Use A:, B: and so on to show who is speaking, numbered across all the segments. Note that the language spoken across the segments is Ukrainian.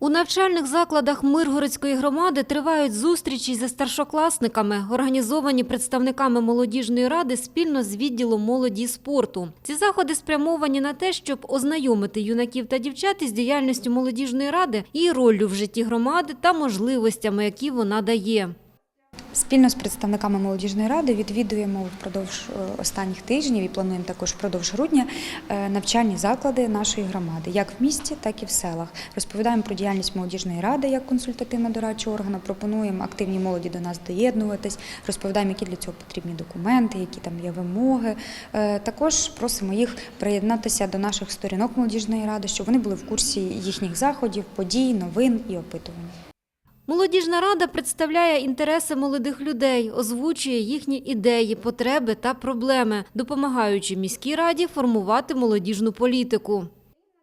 A: У навчальних закладах Миргородської громади тривають зустрічі зі старшокласниками, організовані представниками молодіжної ради спільно з відділом молоді і спорту. Ці заходи спрямовані на те, щоб ознайомити юнаків та дівчат із діяльністю молодіжної ради, її роллю в житті громади та можливостями, які вона дає.
B: Спільно з представниками молодіжної ради відвідуємо впродовж е, останніх тижнів і плануємо також впродовж грудня е, навчальні заклади нашої громади, як в місті, так і в селах. Розповідаємо про діяльність молодіжної ради як консультативно-дорадчого органу. Пропонуємо активній молоді до нас доєднуватись, розповідаємо, які для цього потрібні документи, які там є вимоги. Е, Також просимо їх приєднатися до наших сторінок молодіжної ради, щоб вони були в курсі їхніх заходів, подій, новин і опитувань.
A: Молодіжна рада представляє інтереси молодих людей, озвучує їхні ідеї, потреби та проблеми, допомагаючи міській раді формувати молодіжну політику.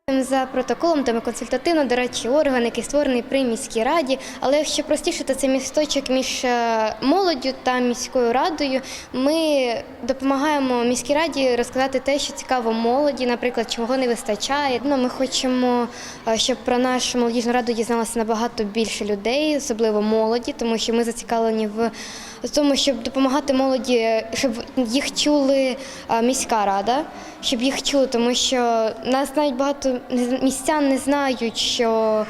C: За протоколом там консультативно дорадчий орган, який створений при міській раді. Але якщо простіше, то це місточок між е, молоддю та міською радою. Ми допомагаємо міській раді розказати те, що цікаво молоді, наприклад, чого не вистачає. Ну, ми хочемо, е, щоб про нашу молодіжну раду дізналося набагато більше людей, особливо молоді, тому що ми зацікавлені в в тому, щоб допомагати молоді, щоб їх чули е, міська рада, щоб їх чули, тому що нас навіть багато містян не знають, що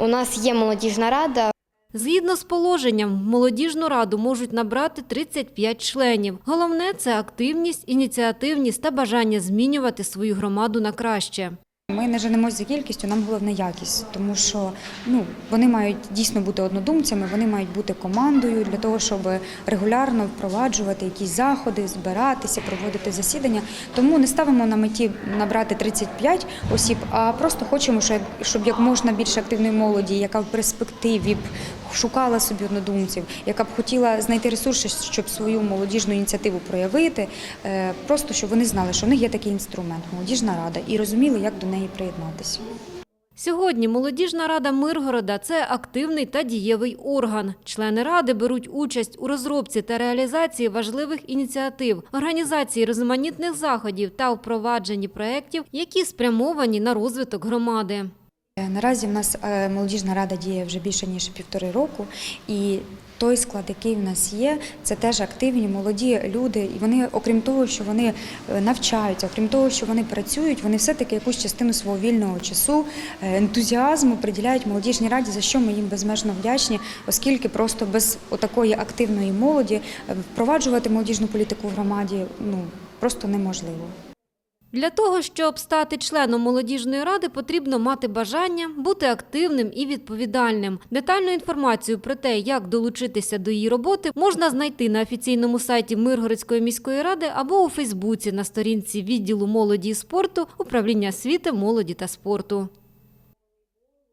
C: у нас є молодіжна рада.
A: Згідно з положенням, молодіжну раду можуть набрати 35 членів. Головне це активність, ініціативність та бажання змінювати свою громаду на краще.
B: Ми не женемося за кількістю, нам головне якість, тому що ну вони мають дійсно бути однодумцями, вони мають бути командою для того, щоб регулярно впроваджувати якісь заходи, збиратися, проводити засідання. Тому не ставимо на меті набрати 35 осіб, а просто хочемо, щоб як можна більше активної молоді, яка в перспективі б шукала собі однодумців, яка б хотіла знайти ресурси, щоб свою молодіжну ініціативу проявити. е, Просто щоб вони знали, що в них є такий інструмент молодіжна рада, і розуміли, як до неї приєднатися.
A: Сьогодні молодіжна рада Миргорода це активний та дієвий орган. Члени ради беруть участь у розробці та реалізації важливих ініціатив, організації різноманітних заходів та впровадженні проєктів, які спрямовані на розвиток громади.
B: Е, Наразі в нас е, молодіжна рада діє вже більше ніж півтори року, і той склад, який в нас є, це теж активні молоді люди. І вони, окрім того, що вони е, навчаються, окрім того, що вони працюють, вони все-таки якусь частину свого вільного часу, ентузіазму приділяють молодіжній раді, за що ми їм безмежно вдячні, оскільки просто без отакої активної молоді впроваджувати молодіжну політику в громаді ну просто неможливо.
A: Для того, щоб стати членом молодіжної ради, потрібно мати бажання бути активним і відповідальним. Детальну інформацію про те, як долучитися до її роботи, можна знайти на офіційному сайті Миргородської міської ради або у Фейсбуці на сторінці відділу молоді і спорту управління освіти, молоді та спорту.